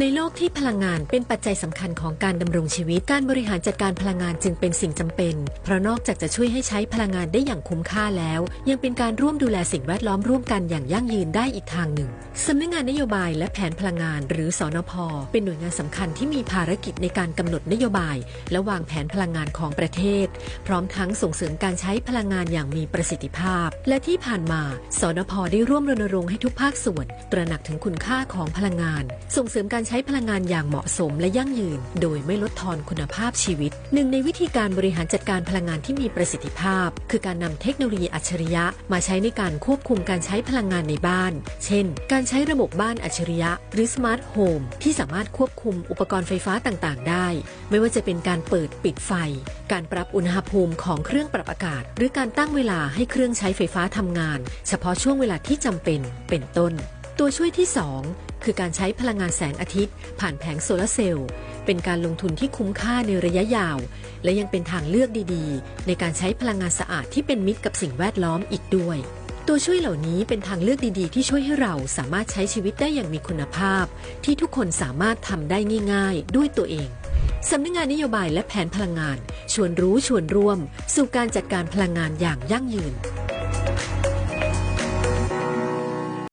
ในโลกที่พลังงานเป็นปัจจัยสำคัญของการดำรงชีวิต การบริหารจัดการพลังงานจึงเป็นสิ่งจำเป็น เพราะนอกจากจะช่วยให้ใช้พลังงานได้อย่างคุ้มค่าแล้ว ยังเป็นการร่วมดูแลสิ่งแวดล้อมร่วมกันอย่างยั่งยืนได้อีกทางหนึ่งสำนักงานนโยบายและแผนพลังงาน หรือสอนพเป็นหน่วยงานสำคัญที่มีภารกิจในการกำหนดนโยบาย และวางแผนพลังงานของประเทศ พร้อมทั้งส่งเสริมการใช้พลังงานอย่างมีประสิทธิภาพ และที่ผ่านมาสนพได้ร่วมรณรงค์ให้ทุกภาคส่วน ตระหนักถึงคุณค่าของพลังงาน ส่งเสริมการใช้พลังงานอย่างเหมาะสมและยั่งยืน โดยไม่ลดทอนคุณภาพชีวิต หนึ่งในวิธีการบริหารจัดการพลังงานที่มีประสิทธิภาพ คือการนำเทคโนโลยีอัจฉริยะ มาใช้ในการควบคุมการใช้พลังงานในบ้าน เช่น การใช้ระบบบ้านอัจฉริยะ หรือสมาร์ทโฮมที่สามารถควบคุมอุปกรณ์ไฟฟ้าต่างๆ ได้ ไม่ว่าจะเป็นการเปิดปิดไฟ การปรับอุณหภูมิของเครื่องปรับอากาศ หรือการตั้งเวลาให้เครื่องใช้ไฟฟ้าทำงาน เฉพาะช่วงเวลาที่จำเป็นเป็นต้น ตัวช่วยที่ 2 คือการใช้พลังงานแสงอาทิตย์ ผ่านแผงโซลาร์เซลล์ เป็นการลงทุนที่คุ้มค่าในระยะยาว และยังเป็นทางเลือกดีๆ ในการใช้พลังงานสะอาดที่เป็นมิตรกับสิ่งแวดล้อมอีกด้วย ตัวช่วยเหล่านี้เป็นทางเลือกดีๆ ที่ช่วยให้เราสามารถใช้ชีวิตได้อย่างมีคุณภาพ ที่ทุกคนสามารถทำได้ง่าย ๆ ด้วยตัวเองสำนักงานนโยบายและแผนพลังงาน ชวนรู้ชวนร่วม สู่การจัดการพลังงานอย่างยั่งยืน